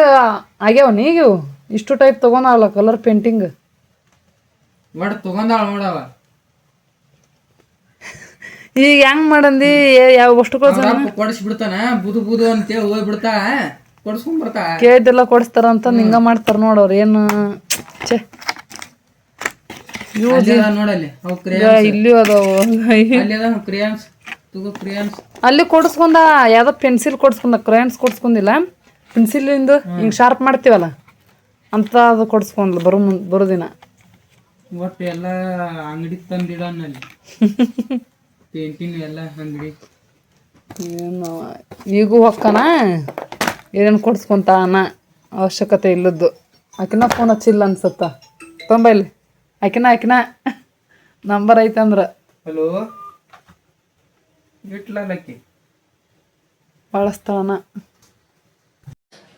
ಆಗ್ಯಾವ ಈಗ ಇಷ್ಟು ಟೈಪ್ ತೊಗೊಂಡಾಗಲ್ಲ ಕಲರ್ ಪೇಂಟಿಂಗ್ ಒಟ್ಟು ತಗೊಂಡಾಳ ನೋಡವ ಈಗ ಹೆಂಗ್ ಮಾಡಂದಿ ಯಾವ ವಸ್ತುಗಳು ಕೊಡಿಸಿ ಬಿಡ್ತಾನ ಬುದು ಬುದು ಅಂತೇಳಿ ಹೋಗಿ ಬಿಡ್ತಾಳ ಕೊಡಿಸ್ಕೊಂಡ್ ಬರ್ತಾಳ. ಕೇಳಿದ್ದೆಲ್ಲ ಕೊಡಿಸ್ತಾರ ಅಂತ ಹಿಂಗ ಮಾಡ್ತಾರ ನೋಡೋರು ಏನು ಛೇ. ನೋಡಲ್ಲಿ ಇಲ್ಲಿ ಅದಾವ. ಅಲ್ಲಿ ಅದಾವ ಕ್ರೇಯಾನ್ಸ್ ತಗೋ ಕ್ರೇಯಾನ್ಸ್ ಅಲ್ಲಿ ಕೊಡಿಸ್ಕೊಂಡ ಯಾವ್ದೋ ಪೆನ್ಸಿಲ್ ಕೊಡಿಸ್ಕೊಂಡ ಕ್ರಯನ್ಸ್ ಕೊಡಿಸ್ಕೊಂಡಿಲ್ಲ. ಪೆನ್ಸಿಲಿಂದ ಹಿಂಗೆ ಶಾರ್ಪ್ ಮಾಡ್ತೀವಲ್ಲ? ಅಂತ ಅದು ಕೊಡಿಸ್ಕೊಂಡ್ಲ ಬರೋ ಮುಂದ್ ಬರೋ ದಿನ. ಒಟ್ಟು ಎಲ್ಲ ಅಂಗಡಿ ತಂದಿಡನಲ್ಲಿ ಪೇಂಟಿಂಗ್ ಎಲ್ಲ ಅಂಗಡಿ. ಏನು ಈಗೂ ಹೊಕ್ಕನ? ಏನೇನು ಕೊಡಿಸ್ಕೊಂತ ಅನ್ನ ಅವಶ್ಯಕತೆ ಇಲ್ಲದ್ದು. ಆಕಿನ ಫೋನ್ ಹಚ್ಚಿಲ್ಲ ಅನ್ಸತ್ತ. ತೊಂಬೈಲಿ ಇಲ್ಲಿ. ಆಕಿನ ಆಕಿನ ನಂಬರ್ ಐತಂದ್ರ ಹಲೋ ಇಟ್ಲಕ್ಕಿ ಬಳಸ್ತಾಳನ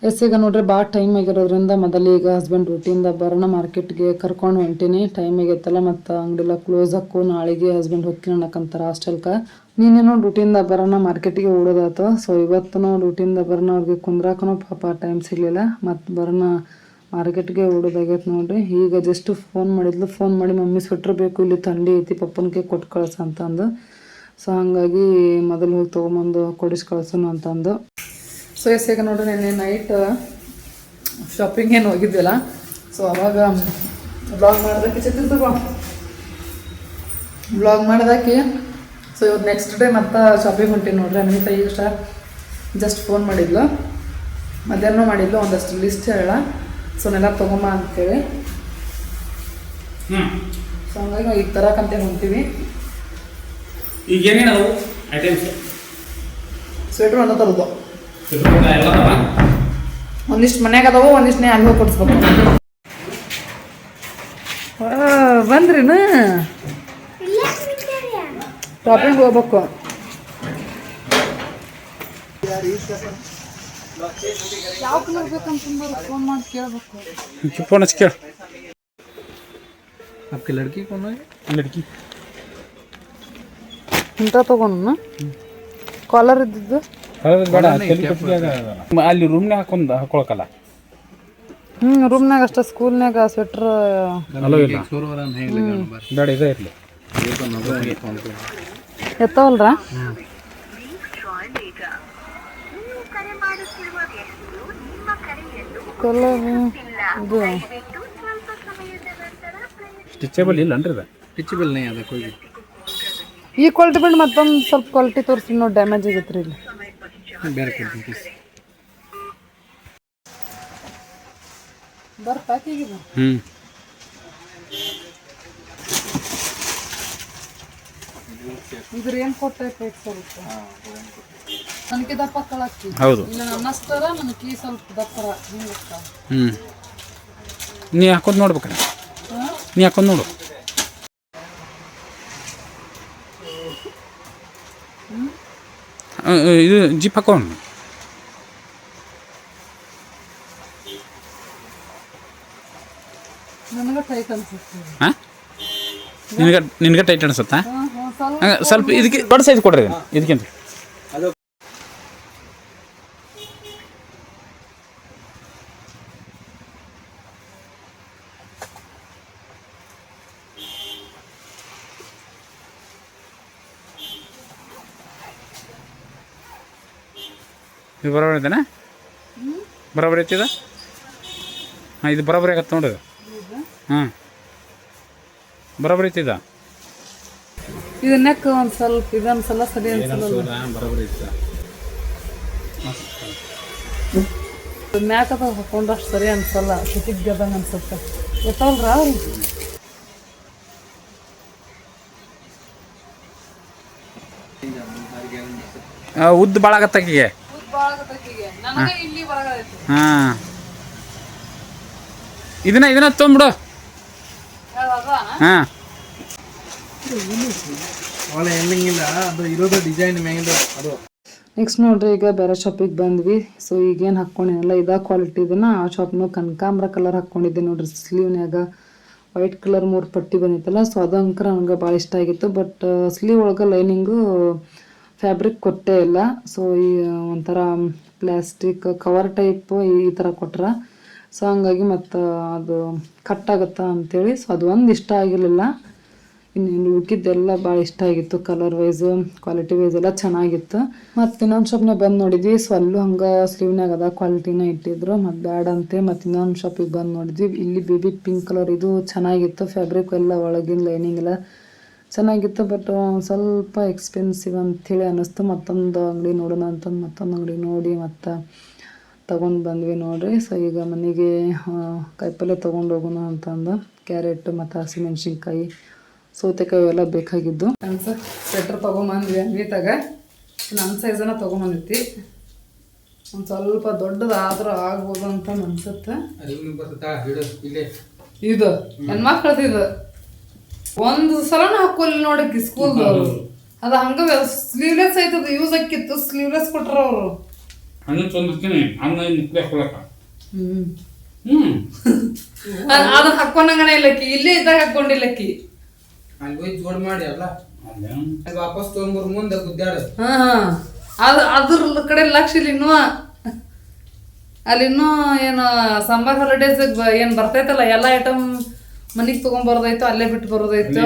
ಎಸ್ ಈಗ ನೋಡ್ರಿ ಭಾಳ ಟೈಮ್ ಆಗಿರೋದ್ರಿಂದ ಮೊದಲು ಈಗ ಹಸ್ಬೆಂಡ್ ಡ್ಯೂಟಿಯಿಂದ ಬರೋಣ ಮಾರ್ಕೆಟ್ಗೆ ಕರ್ಕೊಂಡು ಹೊಂಟೀನಿ. ಟೈಮ್ ಆಗೈತಲ್ಲ ಮತ್ತು ಅಂಗಡಿಲ್ಲ ಕ್ಲೋಸ್ ಹಾಕು ನಾಳೆಗೆ ಹಸ್ಬೆಂಡ್ ಹೋಗ್ತೀನಿ ಅನ್ನಕಂತಾರೆ ಹಾಸ್ಟೆಲ್ಗೆ ನೀನೇನೋ ಡ್ಯೂಟಿಯಿಂದ ಬರೋಣ ಮಾರ್ಕೆಟಿಗೆ ಓಡೋದಾಯ್ತು ಸೊ ಇವತ್ತು ಡ್ಯೂಟಿಯಿಂದ ಬರೋಣ ಅವ್ರಿಗೆ ಕುಂದ್ರಾಕನೂ ಪಾಪ ಟೈಮ್ ಸಿಗಲಿಲ್ಲ. ಮತ್ತು ಬರೋಣ ಮಾರ್ಕೆಟ್ಗೆ ಓಡೋದಾಗೈತೆ ನೋಡ್ರಿ. ಈಗ ಜಸ್ಟ್ ಫೋನ್ ಮಾಡಿದ್ಲು. ಫೋನ್ ಮಾಡಿ ಮಮ್ಮಿ ಸ್ವೆಟ್ರ್ ಬೇಕು, ಇಲ್ಲಿ ಥಂಡಿ ಐತಿ, ಪಪ್ಪನಿಗೆ ಕೊಟ್ಟು ಕಳ್ಸ ಅಂತಂದು. ಸೊ ಹಾಗಾಗಿ ಮೊದಲು ಹೋಗಿ ತೊಗೊಂಬಂದು ಕೊಡಿಸಿ ಕಳ್ಸೋಣ ಅಂತಂದು. ಸೊ ಎಸ್ ಈಗ ನೋಡ್ರಿ ನೆನ್ನೆ ನೈಟ್ ಶಾಪಿಂಗ್ ಏನು ಹೋಗಿದ್ದಿಲ್ಲ ಸೊ ಅವಾಗ ಬ್ಲಾಗ್ ಮಾಡೋದಕ್ಕೆ ಚಿತ್ರ ತಗೋ ಬ್ಲಾಗ್ ಮಾಡೋದಕ್ಕೆ ಸೊ ಇವತ್ತು ನೆಕ್ಸ್ಟ್ ಡೇ ಮತ್ತೆ ಶಾಪಿಂಗ್ ಹೊಂಟೀನಿ ನೋಡ್ರಿ. ಅನಿತಾ ಈಗ ಜಸ್ಟ್ ಫೋನ್ ಮಾಡಿದ್ಲು. ಮಧ್ಯಾಹ್ನ ಮಾಡಿದ್ಲು, ಒಂದಷ್ಟು ಲಿಸ್ಟ್ ಹೇಳ ಸೊ ನೆಲ್ಲ ತೊಗೊಂಬ ಅಂತೇಳಿ. ಸೊ ಹಂಗಾಗಿ ನಾವು ಈಗ ತರಕಂತ ಹೊಂತೀವಿ ಈಗ ಏನೇನವು ಐಟಮ್ಸ್ ಸ್ವೆಟ್ರ್ ಒಂದ ತರೋದು ಒಂದಿಷ್ಟು ಮನ್ಯಾಗ ಅದಾವು ಒಂದಿಷ್ಟು ಅಲ್ಲಿ ಹೋಗಿ ಕೊಡಿಸ್ಬೇಕು. ಬಂದ್ರಿನ? ಶಾಪಿಂಗ್ ಹೋಗ್ಬೇಕು. ಯಾವ ಕಲರ್ ಬೇಕಂತಂದ್ರೆ ಫೋನ್ ಮಾಡಿ ಕೇಳ್ಬೇಕು ಫೋನ್ ಹಚ್ಚಿ ಕೇಳ आपकी लड़की कौन है ಲಡ್ಕಿ ಇಂಥ ತಗೊಂಡು ಕಾಲರ್ ಇದ್ದಿದ್ದು ಹೌದು ಬೇಡ ತಲೆ ಕೆಟ್ಟಿಗೆ ಅದ. ಅಲ್ಲಿ ರೂಮ್ನಾಗ ಹಾಕೊಂಡ್ ಹಾಕೊಳಕಲ್ಲ ಹ್ಞೂ ರೂಮ್ನಾಗ ಅಷ್ಟ ಸ್ಕೂಲ್ನಾಗ ಸ್ವೆಟ್ರ್ ಅಲೋ ಇಲ್ಲ ಬೇಡ ಇದೇ ಇರಲಿ ಎತ್ತವಲ್ರ ಕಲರ್ ಇದು. ಸ್ಟಿಚೇಬಲ್ ಇಲ್ಲ ಅನ್ರಿ ಅದ ಸ್ಟಿಚೇಬಲ್ ನೈ ಅದ ಕೊಯ್ಗೆ ಈ ಕ್ವಾಲಿಟಿ ಬಿಟ್ಟು ಮತ್ತೊಂದು ಸ್ವಲ್ಪ ಕ್ವಾಲಿಟಿ ತೋರಿಸಿ ನೋಡಿ ಡ್ಯಾಮೇಜ್ ಆಗೈತೆ ರೀ ಇಲ್ಲಿ ಬೇರೆ ಕೊಡ್ತೀನಿ ಪೀಸ್ ಬರ್ಫ್ ಹ್ಞೂ ಇದ್ರ ಏನು ಕೊಟ್ಟೈತೆ ಸರ್ ನನಗೆ ದಪ್ಪ ಕಳಕ್ಕಿ ಹೌದು. ಇಲ್ಲ ಮನ ಕೀ ಸ್ವಲ್ಪ ದಪ್ಪರ. ಹಿಂಗೆ ಹ್ಞೂ ನೀ ಹಾಕೋದು ನೋಡ್ಬೇಕಲ್ಲ ನೀ ಹಾಕೋದು ನೋಡು. ಇದು ಜಿಪ್ ಹಾಕೊಂಡು ಹಾಂ? ನಿನಗೆ ನಿನಗೆ ಟೈಟ್ ಅನಿಸುತ್ತಾ? ಸ್ವಲ್ಪ ಇದಕ್ಕೆ ದೊಡ್ಡ ಸೈಜ್ ಕೊಡ್ರಿ ಇದಕ್ಕೆ ಇದಕ್ಕಿಂತ. ಇದು ಬರೋಬರ್ ಐತೆನಾ ಬರೋಬರ್ ಐತಿದ ಹಾಂ ಇದು ಬರೋಬರಿ ಆಗತ್ತೆ ನೋಡಿದ ಹಾಂ. ಬರೋಬರ್ ಐತಿದ ಇದು? ನೆಕ್ ಒಂದು ಸ್ವಲ್ಪ ಇದೊಂದ್ಸಲ ಸರಿ ಅನ್ಸಲ್ಲ ಬರೋಬರಿ ಐತಿದ ಮ್ಯಾಕದ ಹಾಕೊಂಡಷ್ಟು ಸರಿ ಅನ್ಸಲ್ಲ ಸಿಟಿಗ್ಗದಂಗೆ ಅನ್ಸುತ್ತೆ. ಗೊತ್ತಲ್ರ? ಉದ್ದ ಭಾಳ ಆಗತ್ತೆ ಆಕಿಗೆ ನನಗೆ ಇಲ್ಲಿ ಬರಗೈತಿ ಹಾಂ. ಇದನ್ನ ಇದನ್ನ ತೊಂಬಿಡು ಹಾಂ. ಒಳ್ಳೆ ಅದು ಇರೋದು ಡಿಸೈನ್ ಮ್ಯಾಗಿಂದ ಅದು. ನೆಕ್ಸ್ಟ್ ನೋಡ್ರಿ ಈಗ ಬೇರೆ ಶಾಪಿಗೆ ಬಂದ್ವಿ. ಸೊ ಈಗೇನು ಹಾಕ್ಕೊಂಡಿನಲ್ಲ ಇದ ಕ್ವಾಲಿಟಿ ಇದನ್ನ ಆ ಶಾಪ್ನು ಕನಕಾಂಬ್ರ ಕಲರ್ ಹಾಕ್ಕೊಂಡಿದ್ದೆ ನೋಡ್ರಿ. ಸ್ಲೀವ್ನ್ಯಾಗ ವೈಟ್ ಕಲರ್ ಮೂರು ಪಟ್ಟಿ ಬಂದಿತ್ತಲ್ಲ ಸೊ ಅದಂಕರ ನನಗೆ ಭಾಳ ಇಷ್ಟ ಆಗಿತ್ತು. ಬಟ್ ಸ್ಲೀವ್ ಒಳಗೆ ಲೈನಿಂಗು ಫ್ಯಾಬ್ರಿಕ್ ಕೊಟ್ಟೇ ಇಲ್ಲ. ಸೊ ಈ ಒಂಥರ ಪ್ಲಾಸ್ಟಿಕ್ ಕವರ್ ಟೈಪ್ ಈ ಥರ ಕೊಟ್ರ. ಸೊ ಹಂಗಾಗಿ ಮತ್ತು ಅದು ಕಟ್ ಆಗುತ್ತಾ ಅಂತೇಳಿ. ಸೊ ಅದು ಒಂದು ಇಷ್ಟ ಆಗಿರಲಿಲ್ಲ. ಇನ್ನು ಉಳ್ಕಿದ್ದೆಲ್ಲ ಭಾಳ ಇಷ್ಟ ಆಗಿತ್ತು. ಕಲರ್ ವೈಸು ಕ್ವಾಲಿಟಿ ವೈಸ್ ಎಲ್ಲ ಚೆನ್ನಾಗಿತ್ತು. ಮತ್ತು ಇನ್ನೊಂದು ಶಾಪ್ನಾಗ ಬಂದು ನೋಡಿದ್ವಿ. ಸೊ ಅಲ್ಲೂ ಹಂಗೆ ಸ್ಲೀವ್ನಾಗ ಅದ. ಕ್ವಾಲಿಟಿನ ಇಟ್ಟಿದ್ರು. ಮತ್ತು ಬ್ಯಾಡ ಅಂತೆ. ಮತ್ತು ಇನ್ನೊಂದು ಶಾಪಿಗೆ ಬಂದು ನೋಡಿದ್ವಿ. ಇಲ್ಲಿ ಬೇಬಿ ಪಿಂಕ್ ಕಲರ್ ಇದು ಚೆನ್ನಾಗಿತ್ತು. ಫ್ಯಾಬ್ರಿಕ್ ಎಲ್ಲ ಒಳಗಿನ ಲೈನಿಂಗ್ ಎಲ್ಲ ಚೆನ್ನಾಗಿತ್ತು ಬಟ್ ಸ್ವಲ್ಪ ಎಕ್ಸ್ಪೆನ್ಸಿವ್ ಅಂಥೇಳಿ ಅನ್ನಿಸ್ತು. ಮತ್ತೊಂದು ಅಂಗಡಿ ನೋಡೋಣ ಅಂತಂದು ಮತ್ತೊಂದು ಅಂಗಡಿ ನೋಡಿ ಮತ್ತು ತೊಗೊಂಡು ಬಂದ್ವಿ ನೋಡಿರಿ. ಸೊ ಈಗ ಮನೆಗೆ ಕಾಯಿಪಲ್ಯ ತೊಗೊಂಡು ಹೋಗೋಣ ಅಂತಂದು ಕ್ಯಾರೆಟ್ ಮತ್ತು ಹಸಿಮೆಣ್ಸಿನ್ಕಾಯಿ ಸೌತೆಕಾಯಿ ಎಲ್ಲ ಬೇಕಾಗಿದ್ದು. ಅನ್ಸ ಸ್ವೆಟ್ರ್ ತೊಗೊಂಬಂದ್ವಿ ಅಂಗಡಿತಾಗ ನನ್ನ ಸೈಜನ್ನ ತೊಗೊಂಬಂದಿತ್ತು ಒಂದು ಸ್ವಲ್ಪ ದೊಡ್ಡದಾದ್ರೂ ಆಗ್ಬೋದು ಅಂತ ಅನ್ಸುತ್ತೆ. ಇದು ಹೆಣ್ಮಕ್ಳದ್ದು ಇದು. ಒಂದು ಸಲನ ಹಾಕೋಲಿ ನೋಡಕ್ಕೆ ಸ್ಕೂಲ್ ಅದು ಹಂಗ ಸ್ಲೀವ್ಲೆಸ್ ಐತದ ಯೂಸ್ ಆಕಿತ್ತು ಸ್ಲೀವ್ಲೆಸ್ ಕೊಟ್ರ ಅವರು. ಹಣ್ಣು ತಂದಿರ್ತೀನಿ ಹಂಗ ಮುಕ್ಳೆ ಹಾಕೊಳಕ. ಹ್ಮ್. ಅದ ಹಾಕೊಂಡಂಗನೆ ಇಲ್ಲಕ್ಕಿ ಇಲ್ಲೇ ಇದ್ದಾಗ ಹಾಕೊಂಡಿಲ್ಲಕ್ಕಿ ಅಲ್ಲಿ ಹೋಗಿ ಜೋಡ್ ಮಾಡಿ ಅಲ್ಲಿ. ವಾಪಸ್ ತೊಗೊಂಬರ್ ಮುಂದೆ ಗುದ್ದಾಡ. ಹಾ ಅದ ಅದ್ರ ಕಡೆ ಲಕ್ಷ ಇಲ್ಲ ಇನ್ನೂ ಅಲ್ಲಿ ಇನ್ನೂ ಏನು ಸಮ್ಮರ್ ಹಾಲಿಡೇಸ್ ಏನು ಬರ್ತೈತಲ್ಲ ಎಲ್ಲ ಐಟಮ್ ಮನಿಗೆ ತೊಗೊಂಬರೋದಾಯ್ತು ಅಲ್ಲೇ ಬಿಟ್ಟು ಬರೋದಾಯ್ತು.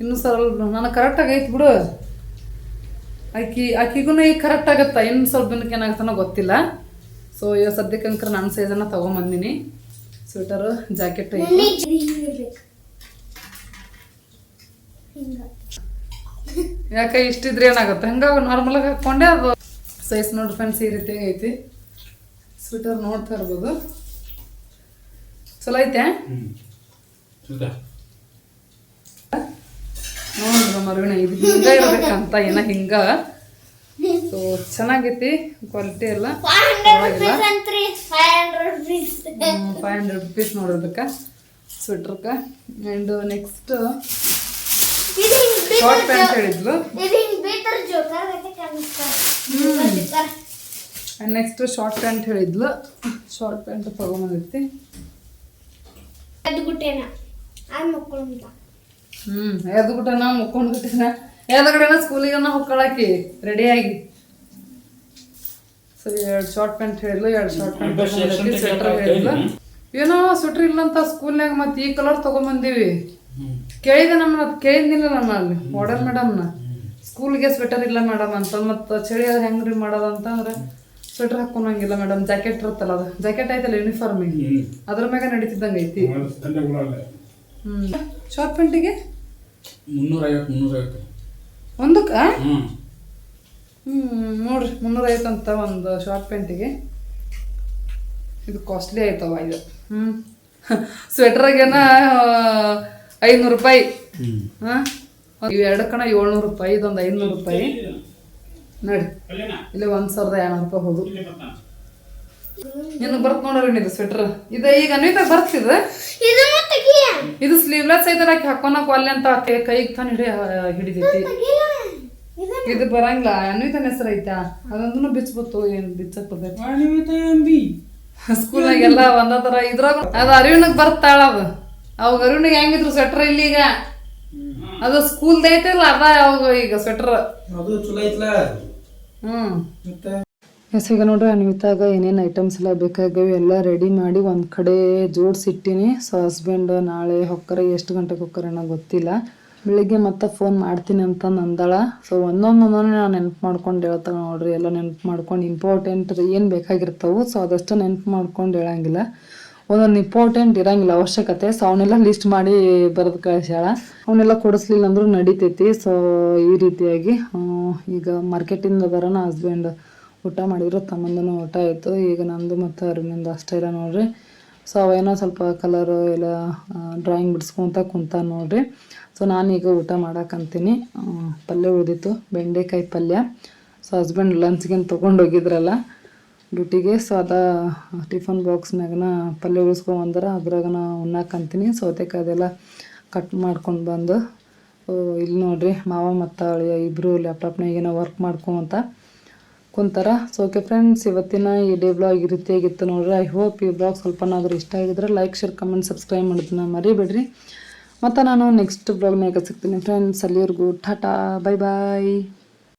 ಇನ್ನು ಸ್ವಲ್ಪ ನನಗೆ ಕರೆಕ್ಟ್ ಆಗೈತೆ ಬಿಡು. ಆಕಿ ಆಕಿಗೂ ಈಗ ಕರೆಕ್ಟ್ ಆಗತ್ತ? ಇನ್ನು ಸ್ವಲ್ಪ ದಿನಕ್ಕೆ ಏನಾಗ್ತಾನೋ ಗೊತ್ತಿಲ್ಲ. ಸೊ ಇವಾಗ ಸದ್ಯಕ್ಕೆ ಅಂಕರ್ ನನ್ನ ಸೈಜನ್ನ ತೊಗೊಂಬಂದಿನಿ. ಸ್ವೆಟರು ಜಾಕೆಟ್ ಐತಿ ಯಾಕೆ ಇಷ್ಟಿದ್ರೆ ಏನಾಗುತ್ತೆ? ಹಂಗ ನಾರ್ಮಲ್ ಆಗಿ ಹಾಕೊಂಡೆ ಅದು. ಸೈಜ್ ನೋಡಿ ಫ್ರೆಂಡ್ಸ್ ಈ ರೀತಿ ಐತಿ. ಸ್ವೆಟರ್ ನೋಡ್ತಾ ಇರ್ಬೋದು. ಚಲೋ ಐತೆ? ನೋಡ್ರಿ ಮರುವಿನ ಇದು ಹಿಂಗ ಇರ್ಬೇಕಂತ ಏನ ಹಿಂಗ? ಸೊ ಚೆನ್ನಾಗೈತಿ ಕ್ವಾಲಿಟಿ ಎಲ್ಲ. ಫೈವ್ ಹಂಡ್ರೆಡ್ ರುಪೀಸ್ ನೋಡಿರ್ಬೇಕ ಸ್ವೆಟ್ರಕ್ಕ ಆ್ಯಂಡ್ ನೆಕ್ಸ್ಟ್ ಶಾರ್ಟ್ ಪ್ಯಾಂಟ್ ಹೇಳಿದ್ಲು. ಆ್ಯಂಡ್ ನೆಕ್ಸ್ಟ್ ಶಾರ್ಟ್ ಪ್ಯಾಂಟ್ ಹೇಳಿದ್ಲು. ಶಾರ್ಟ್ ಪ್ಯಾಂಟ್ ತೊಗೊಂಬಂದಿರ್ತಿ. ಹ್ಮ್ ಎದ್ದು ಬಿಟ್ಟನ ಮುಕ್ಕೊಂಡು ಬಿಟ್ಟನ ಎದ್ಗಡೆನ ಸ್ಕೂಲಿಗನ ಹೊಕ್ಕಳಾಕಿ ರೆಡಿಯಾಗಿ ಸರಿ ಎರಡು ಶಾರ್ಟ್ ಪ್ಯಾಂಟ್ ಹೇಳಿದ್ಲು ಎರಡು ಶಾರ್ಟ್ ಪ್ಯಾಂಟ್ ಸ್ವೆಟರ್ ಹೇಳಿದ್ಲು. ಏನೋ ಸ್ವೆಟರ್ ಇಲ್ಲ ಅಂತ ಸ್ಕೂಲ್ನಾಗ ಮತ್ತೆ ಈ ಕಲರ್ ತಗೊಂಬಂದೀವಿ ಕೇಳಿದೆ ನಮ್ಮ ಕೇಳಿದ್ನಿಲ್ಲ ನಾನು ಅಲ್ಲಿ ವಾರ್ಡನ್ ಮೇಡಮ್ನ ಸ್ಕೂಲ್ಗೆ ಸ್ವೆಟರ್ ಇಲ್ಲ ಮೇಡಮ್ ಅಂತ ಮತ್ತು ಚಳಿ ಅದು ಹೆಂಗ್ರಿ ಮಾಡೋದು ಅಂತಂದ್ರೆ ಸ್ವೆಟರ್ ಹಾಕೊಂಡಂಗಿಲ್ಲ ಮೇಡಮ್ ಜಾಕೆಟ್ ಇರುತ್ತಲ್ಲ ಅದು. ಜಾಕೆಟ್ ಐತಲ್ಲ ಯೂನಿಫಾರ್ಮ್ ಅದ್ರ ಮ್ಯಾಗ ನಡೀತಿದ್ದಂಗೆ ಐತಿ. ಶಾರ್ಟ್ ಪ್ಯಾಂಟಿಗೆ? ಮುನ್ನೂರೈವತ್ತು ಮುನ್ನೂರೈವತ್ತು. ಒಂದಕ್ಕ? ಹ್ಞೂ ಹ್ಮ್ ನೋಡ್ರಿ ಮುನ್ನೂರ ಅಂತ ಒಂದು ಶಾರ್ಟ್ ಪ್ಯಾಂಟಿಗೆ. ಇದು ಕಾಸ್ಟ್ಲಿ ಆಯ್ತವ ಇದು. ಹ್ಞೂ ಸ್ವೆಟ್ರಾಗೇನ ಐನೂರು ರೂಪಾಯಿ ಹಾಂ ಇವು ಎರಡು ಕಣ ಏಳ್ನೂರು ರೂಪಾಯಿ ಇದೊಂದು ಐನೂರು ರೂಪಾಯಿ ನೋಡಿ. ಇಲ್ಲಿ ಒಂದು ಸಾವಿರದ ಏಳ್ನೂರು ರೂಪಾಯಿ ಹೋದು. ನಿನಗೆ ಬರ್ತ್ ನೋಡ್ರಿ ಇದು ಸ್ವೆಟರ್ ಇದು ಈಗ ಅನ್ವಿತ ಬರ್ತಿದ ಇದು. ಸ್ಲೀವ್ಲೆಸ್ ಐತಲ್ಲ ಆಕಿ ಹಾಕೊನಕ್ ಒಲ್ಲೆ ಅಂತ ಆಕೆ ಕೈಗೆ ತಾನ ಹಿಡಿ ಹಿಡಿದೈತಿ ಇದು ಬರಂಗಿಲ್ಲ ಅನ್ವಿತನ ಹೆಸರು ಐತಾ? ಅದೊಂದನ್ನು ಬಿಚ್ಬತ್ತು ಏನ್ ಬಿಚ್ಚಕ್ ಬರ್ತೈತಿ ಒಂದ ತರ ಇದ್ರಾಗ. ಅದು ಅರಿವಿನಗ್ ಬರ್ತಾಳ ಅದು. ಅವಾಗ ಅರಿವಿನಿಗೆ ಹೆಂಗಿದ್ರು ಸ್ವೆಟರ್ ಇಲ್ಲಿ ಈಗ? ಅದು ಸ್ಕೂಲ್ದ ಐತಿಲ್ಲ ಅದ ಅವಾಗ ಈಗ ಸ್ವೆಟರ್ ಅದು ಚಲೋ ಐತ್ಲ? ಹ್ಮ್. ಎಸ್ ಈಗ ನೋಡ್ರಿ ಅನ್ವಿತಾಗ ಏನೇನು ಐಟಮ್ಸ್ ಎಲ್ಲ ಬೇಕಾಗವೆ ಎಲ್ಲ ರೆಡಿ ಮಾಡಿ ಒಂದು ಕಡೆ ಜೋಡಿಸಿಟ್ಟಿನಿ. ಸೊ ಹಸ್ಬೆಂಡ್ ನಾಳೆ ಹೊಕ್ಕರೆ, ಎಷ್ಟು ಗಂಟೆಗೆ ಹೊಕ್ಕರೆ ಅನ್ನೋ ಗೊತ್ತಿಲ್ಲ. ಬೆಳಿಗ್ಗೆ ಮತ್ತೆ ಫೋನ್ ಮಾಡ್ತೀನಿ ಅಂತ ನಂದಳ. ಸೊ ಒಂದೊಂದೊಂದೊಂದು ಒಂದೊಂದು ನಾನು ನೆನಪು ಮಾಡ್ಕೊಂಡು ಹೇಳ್ತಾಳೆ ನೋಡ್ರಿ, ಎಲ್ಲ ನೆನಪು ಮಾಡ್ಕೊಂಡು ಇಂಪಾರ್ಟೆಂಟ್ ಏನು ಬೇಕಾಗಿರ್ತಾವೆ. ಸೊ ಅದಷ್ಟು ನೆನಪು ಮಾಡ್ಕೊಂಡು ಹೇಳಂಗಿಲ್ಲ. ಒಂದೊಂದು ಇಂಪಾರ್ಟೆಂಟ್ ಇರಂಗಿಲ್ಲ ಅವಶ್ಯಕತೆ. ಸೊ ಅವನ್ನೆಲ್ಲ ಲಿಸ್ಟ್ ಮಾಡಿ ಬರೆದು ಕಳಿಸ್ಯಾಳ. ಅವನ್ನೆಲ್ಲ ಕೊಡಿಸ್ಲಿಲ್ಲ ಅಂದ್ರೂ ನಡೀತೈತಿ. ಸೊ ಈ ರೀತಿಯಾಗಿ ಈಗ ಮಾರ್ಕೆಟಿಂದ ಬರೋಣ ಹಸ್ಬೆಂಡ್ ಊಟ ಮಾಡಿದ್ರು ತಮ್ಮಂದನು ಊಟ ಆಯಿತು. ಈಗ ನಂದು ಮತ್ತು ಅರುಣಿಂದು ಅಷ್ಟೇ ಇಲ್ಲ ನೋಡ್ರಿ. ಸೊ ಅವೇನೋ ಸ್ವಲ್ಪ ಕಲರು ಎಲ್ಲ ಡ್ರಾಯಿಂಗ್ ಬಿಡಿಸ್ಕೊಂತ ಕುಂತ ನೋಡ್ರಿ. ಸೊ ನಾನೀಗ ಊಟ ಮಾಡಾಕಂತೀನಿ ಪಲ್ಯ ಉಳಿದಿತ್ತು. ಬೆಂಡೆಕಾಯಿ ಪಲ್ಯ. ಸೊ ಹಸ್ಬೆಂಡ್ ಲಂಚ್ಗೇನು ತೊಗೊಂಡು ಹೋಗಿದ್ರಲ್ಲ, ಡ್ಯೂಟಿಗೆ. ಸೊ ಅದ, ಟಿಫನ್ ಬಾಕ್ಸ್ನಾಗನ ಪಲ್ಯ ಉಳಿಸ್ಕೊಂಬಂದ್ರೆ ಅದ್ರಾಗನ ಉಣ್ಣಾಕಂತೀನಿ ಸೌತೆಕಾಯಿ ಅದೆಲ್ಲ ಕಟ್ ಮಾಡ್ಕೊಂಡು ಬಂದು ಇಲ್ಲಿ ನೋಡ್ರಿ. ಮಾವ ಮತ್ತು ಅಳಿಯ ಇಬ್ಬರು ಲ್ಯಾಪ್ಟಾಪ್ನಾಗ ಏನೋ ವರ್ಕ್ ಮಾಡ್ಕೊಂತ ಕುಂತಾರ. ಸೊ ಓಕೆ ಫ್ರೆಂಡ್ಸ್ ಇವತ್ತಿನ ಈ ಡೇ ಬ್ಲಾಗ್ ಈ ರೀತಿಯಾಗಿತ್ತು ನೋಡ್ರಿ. ಐ ಹೋಪ್ ಈ ಬ್ಲಾಗ್ ಸ್ವಲ್ಪನಾದರೂ ಇಷ್ಟ ಆಗಿದ್ರೆ ಲೈಕ್ ಶೇರ್ ಕಮೆಂಟ್ ಸಬ್ಸ್ಕ್ರೈಬ್ ಮಾಡೋದನ್ನ ಮರಿಬೇಡ್ರಿ. ಮತ್ತು ನಾನು ನೆಕ್ಸ್ಟ್ ಬ್ಲಾಗ್ನಾಗ ಸಿಗ್ತೀನಿ ಫ್ರೆಂಡ್ಸ್ ಅಲ್ಲಿವರೆಗೂ ಟಾಟಾ ಬೈ ಬಾಯ್